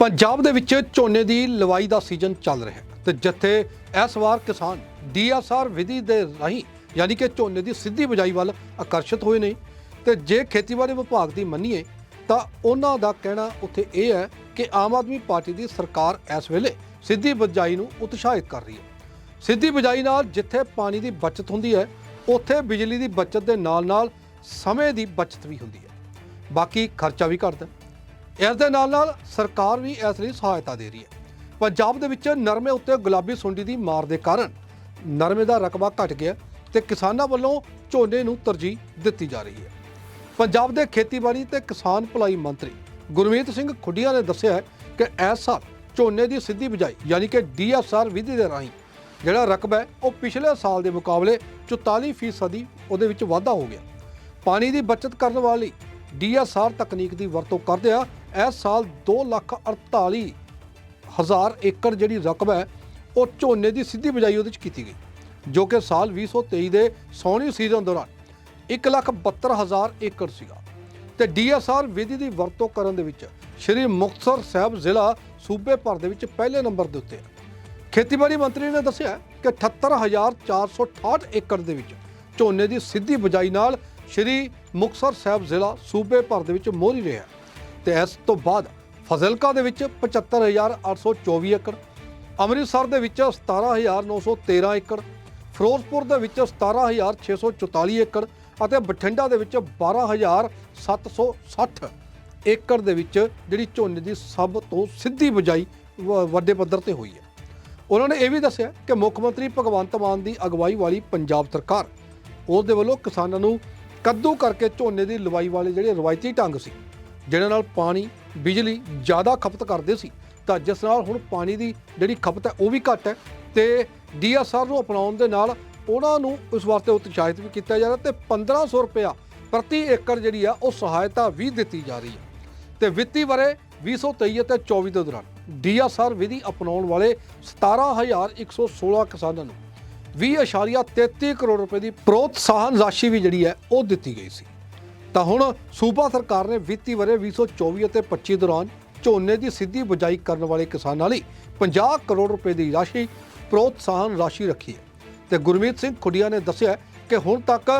ਪੰਜਾਬ ਦੇ ਵਿੱਚ ਝੋਨੇ ਦੀ ਲਵਾਈ ਦਾ ਸੀਜ਼ਨ ਚੱਲ ਰਿਹਾ ਹੈ ਤੇ ਜਿੱਥੇ ਇਸ ਵਾਰ ਕਿਸਾਨ ਡੀਐਸਆਰ ਵਿਧੀ ਦੇ ਰਾਹੀਂ ਯਾਨੀ ਕਿ ਝੋਨੇ ਦੀ ਸਿੱਧੀ ਬਿਜਾਈ ਵੱਲ ਆਕਰਸ਼ਿਤ ਹੋਏ ਨੇ ਤੇ ਜੇ ਖੇਤੀਬਾੜੀ ਵਿਭਾਗ ਦੀ ਮੰਨੀਏ ਤਾਂ ਉਹਨਾਂ ਦਾ ਕਹਿਣਾ ਉੱਥੇ ਇਹ ਹੈ ਕਿ ਆਮ ਆਦਮੀ ਪਾਰਟੀ ਦੀ ਸਰਕਾਰ ਇਸ ਵੇਲੇ ਸਿੱਧੀ ਬਿਜਾਈ ਨੂੰ ਉਤਸ਼ਾਹਿਤ ਕਰ ਰਹੀ ਹੈ। ਸਿੱਧੀ ਬਿਜਾਈ ਨਾਲ ਜਿੱਥੇ ਪਾਣੀ ਦੀ ਬਚਤ ਹੁੰਦੀ ਹੈ, ਉੱਥੇ ਬਿਜਲੀ ਦੀ ਬਚਤ ਦੇ ਨਾਲ-ਨਾਲ ਸਮੇਂ ਦੀ ਬਚਤ ਵੀ ਹੁੰਦੀ ਹੈ। ਬਾਕੀ ਖਰਚਾ ਵੀ ਘਟਦਾ ਇਸ ਦੇ ਨਾਲ ਨਾਲ ਸਰਕਾਰ ਵੀ ਇਸ ਲਈ ਸਹਾਇਤਾ ਦੇ ਰਹੀ ਹੈ। ਪੰਜਾਬ ਦੇ ਵਿੱਚ ਨਰਮੇ ਉੱਤੇ ਗੁਲਾਬੀ ਸੁੰਡੀ ਦੀ ਮਾਰ ਦੇ ਕਾਰਨ ਨਰਮੇ ਦਾ ਰਕਬਾ ਘਟ ਗਿਆ ਤੇ ਕਿਸਾਨਾਂ ਵੱਲੋਂ ਝੋਨੇ ਨੂੰ ਤਰਜੀਹ ਦਿੱਤੀ ਜਾ ਰਹੀ ਹੈ। ਪੰਜਾਬ ਦੇ ਖੇਤੀਬਾੜੀ ਤੇ ਕਿਸਾਨ ਭਲਾਈ ਮੰਤਰੀ ਗੁਰਮੀਤ ਸਿੰਘ ਖੁੱਡੀਆਂ ਨੇ ਦੱਸਿਆ ਹੈ ਕਿ ਇਸ ਸਾਲ ਝੋਨੇ ਦੀ ਸਿੱਧੀ ਬਿਜਾਈ ਯਾਨੀ ਕਿ ਡੀਐਸਆਰ ਵਿਧੀ ਦੇ ਰਾਹੀਂ ਜਿਹੜਾ ਰਕਬਾ ਹੈ, ਉਹ ਪਿਛਲੇ ਸਾਲ ਦੇ ਮੁਕਾਬਲੇ 44% ਉਹਦੇ ਵਿੱਚ ਵਾਧਾ ਹੋ ਗਿਆ। ਪਾਣੀ ਦੀ ਬਚਤ ਕਰਨ ਵਾਲੀ ਡੀਐਸਆਰ ਤਕਨੀਕ ਦੀ ਵਰਤੋਂ ਕਰਦਿਆਂ ਇਸ ਸਾਲ 2,48 ਹਜ਼ਾਰ ਏਕੜ ਜਿਹੜੀ ਰਕਬਾ ਹੈ ਉਹ ਝੋਨੇ ਦੀ ਸਿੱਧੀ ਬਿਜਾਈ ਉਹਦੇ ਵਿੱਚ ਕੀਤੀ ਗਈ ਜੋ ਕਿ ਸਾਲ 2023 ਦੇ ਸੌਣੀ ਸੀਜ਼ਨ ਦੌਰਾਨ 1,72,000 ਏਕੜ ਸੀਗਾ। ਤੇ ਡੀਐਸਆਰ ਵਿਧੀ ਦੀ ਵਰਤੋਂ ਕਰਨ ਦੇ ਵਿੱਚ ਸ਼੍ਰੀ ਮੁਕਤਸਰ ਸਾਹਿਬ ਜ਼ਿਲ੍ਹਾ ਸੂਬੇ ਭਰ ਦੇ ਵਿੱਚ ਪਹਿਲੇ ਨੰਬਰ ਦੇ ਉੱਤੇ ਹੈ। ਖੇਤੀਬਾੜੀ ਮੰਤਰੀ ਨੇ ਦੱਸਿਆ ਕਿ 78468 ਏਕੜ ਦੇ ਵਿੱਚ ਝੋਨੇ ਦੀ ਸਿੱਧੀ ਬਿਜਾਈ ਨਾਲ ਸ਼੍ਰੀ ਮੁਕਤਸਰ ਸਾਹਿਬ ਜ਼ਿਲ੍ਹਾ ਸੂਬੇ ਭਰ ਦੇ ਵਿੱਚ ਮੋਹਰੀ ਰਿਹਾ ਤੇ ਇਸ ਤੋਂ ਬਾਅਦ ਫਜ਼ਿਲਕਾ ਦੇ ਵਿੱਚ 75824 ਏਕੜ, ਅੰਮ੍ਰਿਤਸਰ ਦੇ ਵਿੱਚ 17913 ਏਕੜ, ਫਿਰੋਜ਼ਪੁਰ ਦੇ ਵਿੱਚ 17644 ਏਕੜ ਅਤੇ ਬਠਿੰਡਾ ਦੇ ਵਿੱਚ 12760 ਏਕੜ ਦੇ ਵਿੱਚ ਜਿਹੜੀ ਝੋਨੇ ਦੀ ਸਭ ਤੋਂ ਸਿੱਧੀ ਬਿਜਾਈ ਵ- ਵੱਡੇ ਪੱਧਰ ਤੇ ਹੋਈ ਹੈ। ਉਹਨਾਂ ਨੇ ਇਹ ਵੀ ਦੱਸਿਆ ਕਿ ਮੁੱਖ ਮੰਤਰੀ ਭਗਵੰਤ ਮਾਨ ਦੀ ਅਗਵਾਈ ਵਾਲੀ ਪੰਜਾਬ ਸਰਕਾਰ ਉਸ ਦੇ ਵੱਲੋਂ ਕਿਸਾਨਾਂ ਨੂੰ ਕੱਦੂ ਕਰਕੇ ਝੋਨੇ ਦੀ ਲਵਾਈ ਵਾਲੇ ਜਿਹੜੇ ਰਵਾਇਤੀ ਢੰਗ ਸੀ ਜਿਹਨਾਂ ਨਾਲ ਪਾਣੀ, ਬਿਜਲੀ ਜ਼ਿਆਦਾ ਖਪਤ ਕਰਦੇ ਸੀ। ਤਾਂ ਜਿਸ ਨਾਲ ਹੁਣ ਪਾਣੀ ਦੀ ਜਿਹੜੀ ਖਪਤ ਹੈ ਉਹ ਵੀ ਘੱਟ ਹੈ ਤੇ ਡੀਐਸਆਰ ਨੂੰ ਅਪਣਾਉਣ ਦੇ ਨਾਲ ਉਹਨਾਂ ਨੂੰ ਇਸ ਵਾਸਤੇ ਉਤਸ਼ਾਹਿਤ ਵੀ ਕੀਤਾ ਜਾ ਰਿਹਾ ਤੇ 1500 ਰੁਪਇਆ ਪ੍ਰਤੀ ਏਕੜ ਜਿਹੜੀ ਆ ਉਹ ਸਹਾਇਤਾ ਵੀ ਦਿੱਤੀ ਜਾ ਰਹੀ ਹੈ। ਤੇ ਵਿੱਤੀ ਵਰੇ 2023 ਅਤੇ 24 ਦੇ ਦੌਰਾਨ ਡੀਐਸਆਰ ਵਿਧੀ ਅਪਣਾਉਣ ਵਾਲੇ 17116 ਕਿਸਾਨਾਂ ਨੂੰ 20.33 ਕਰੋੜ ਰੁਪਏ ਦੀ ਪ੍ਰੋਤਸਾਹਨ ਰਾਸ਼ੀ ਵੀ ਜਿਹੜੀ ਹੈ ਉਹ ਦਿੱਤੀ ਗਈ ਸੀ। ਤਾਂ ਹੁਣ ਸੂਬਾ ਸਰਕਾਰ ਨੇ ਵਿੱਤੀ ਵਰੇ 2024 ਅਤੇ 25 ਦੌਰਾਨ ਝੋਨੇ ਦੀ ਸਿੱਧੀ ਬਿਜਾਈ ਕਰਨ ਵਾਲੇ ਕਿਸਾਨਾਂ ਲਈ 50 ਕਰੋੜ ਰੁਪਏ ਦੀ ਰਾਸ਼ੀ ਪ੍ਰੋਤਸਾਹਨ ਰਾਸ਼ੀ ਰੱਖੀ ਹੈ। ਤੇ ਗੁਰਮੀਤ ਸਿੰਘ ਖੁੱਡੀਆ ਨੇ ਦੱਸਿਆ ਕਿ ਹੁਣ ਤੱਕ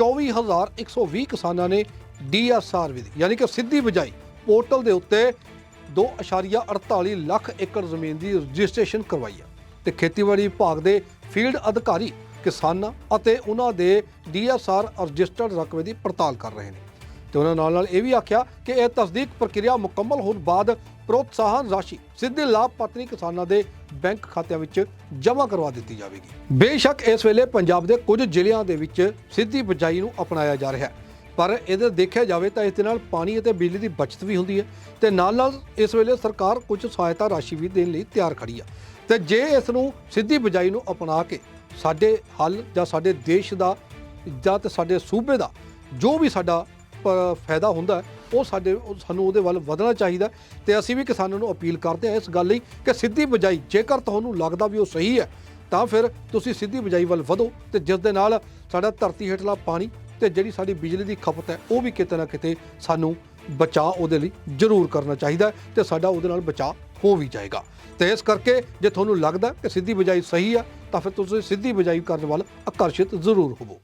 24120 ਕਿਸਾਨਾਂ ਨੇ ਡੀਐਸਆਰ ਵਿਧੀ ਯਾਨੀ ਕਿ ਸਿੱਧੀ ਬਿਜਾਈ ਪੋਰਟਲ ਦੇ ਉੱਤੇ 2.48 ਲੱਖ ਏਕੜ ਜ਼ਮੀਨ ਦੀ ਰਜਿਸਟ੍ਰੇਸ਼ਨ ਕਰਵਾਈ ਹੈ। ਤੇ ਖੇਤੀਬਾੜੀ ਵਿਭਾਗ ਦੇ ਫੀਲਡ ਅਧਿਕਾਰੀ ਕਿਸਾਨਾਂ ਅਤੇ ਉਹਨਾਂ ਦੇ ਡੀਐਸਆਰ ਰਜਿਸਟਰਡ ਰਕਬੇ ਦੀ ਪੜਤਾਲ ਕਰ ਰਹੇ ਨੇ। ਤੇ ਉਹਨਾਂ ਨਾਲ ਨਾਲ ਇਹ ਵੀ ਆਖਿਆ ਕਿ ਇਹ ਤਸਦੀਕ ਪ੍ਰਕਿਰਿਆ ਮੁਕੰਮਲ ਹੋਣ ਬਾਅਦ ਪ੍ਰੋਤਸਾਹਨ ਰਾਸ਼ੀ ਸਿੱਧੇ ਲਾਭਪਾਤਰੀ ਕਿਸਾਨਾਂ ਦੇ ਬੈਂਕ ਖਾਤਿਆਂ ਵਿੱਚ ਜਮ੍ਹਾਂ ਕਰਵਾ ਦਿੱਤੀ ਜਾਵੇਗੀ। ਬੇਸ਼ੱਕ ਇਸ ਵੇਲੇ ਪੰਜਾਬ ਦੇ ਕੁਝ ਜ਼ਿਲ੍ਹਿਆਂ ਦੇ ਵਿੱਚ ਸਿੱਧੀ ਬਿਜਾਈ ਨੂੰ ਅਪਣਾਇਆ ਜਾ ਰਿਹਾ ਹੈ। ਪਰ ਇਹਦੇ ਦੇਖਿਆ ਜਾਵੇ ਤਾਂ ਇਸ ਦੇ ਨਾਲ ਪਾਣੀ ਅਤੇ ਬਿਜਲੀ ਦੀ ਬਚਤ ਵੀ ਹੁੰਦੀ ਹੈ ਤੇ ਨਾਲ ਨਾਲ ਇਸ ਵੇਲੇ ਸਰਕਾਰ ਕੁਝ ਸਹਾਇਤਾ ਰਾਸ਼ੀ ਵੀ ਦੇਣ ਲਈ ਤਿਆਰ ਖੜੀ ਆ ਤੇ ਜੇ ਇਸ ਨੂੰ ਸਿੱਧੀ ਬਿਜਾਈ ਨੂੰ ਅਪਣਾ ਕੇ ਸਾਡੇ ਹੱਲ ਜਾਂ ਸਾਡੇ ਦੇਸ਼ ਦਾ ਜਾਂ ਤੇ ਸਾਡੇ ਸੂਬੇ ਦਾ ਜੋ ਵੀ ਸਾਡਾ ਪ- ਫਾਇਦਾ ਹੁੰਦਾ ਉਹ ਸਾਡੇ ਸਾਨੂੰ ਉਹਦੇ ਵੱਲ ਵਧਣਾ ਚਾਹੀਦਾ ਹੈ ਤੇ ਅਸੀਂ ਵੀ ਕਿਸਾਨਾਂ ਨੂੰ ਅਪੀਲ ਕਰਦੇ ਹਾਂ ਇਸ ਗੱਲ ਲਈ ਕਿ ਸਿੱਧੀ ਬਿਜਾਈ ਜੇਕਰ ਤੁਹਾਨੂੰ ਲੱਗਦਾ ਵੀ ਉਹ ਸਹੀ ਹੈ, ਤਾਂ ਫਿਰ ਤੁਸੀਂ ਸਿੱਧੀ ਬਿਜਾਈ ਵੱਲ ਵਧੋ ਤੇ ਜਿਸ ਦੇ ਨਾਲ ਸਾਡਾ ਧਰਤੀ ਹੇਠਲਾ ਪਾਣੀ ਤੇ ਜਿਹੜੀ ਸਾਡੀ ਬਿਜਲੀ ਦੀ ਖਪਤ ਹੈ, ਉਹ ਵੀ ਕਿਤੇ ਨਾ ਕਿਤੇ ਸਾਨੂੰ ਬਚਾਅ ਉਹਦੇ ਲਈ ਜ਼ਰੂਰ ਕਰਨਾ ਚਾਹੀਦਾ ਹੈ ਤੇ ਸਾਡਾ ਉਹਦੇ ਨਾਲ ਬਚਾਅ ਹੋ ਵੀ ਜਾਏਗਾ। ਤੇ ਇਸ ਕਰਕੇ ਜੇ ਤੁਹਾਨੂੰ ਲੱਗਦਾ ਕਿ ਸਿੱਧੀ ਬਿਜਾਈ ਸਹੀ ਆ ਤਾਂ ਫਿਰ ਤੁਸੀਂ ਸਿੱਧੀ ਬਿਜਾਈ ਕਰਨ ਵੱਲ ਆਕਰਸ਼ਿਤ ਜ਼ਰੂਰ ਹੋਵੋ।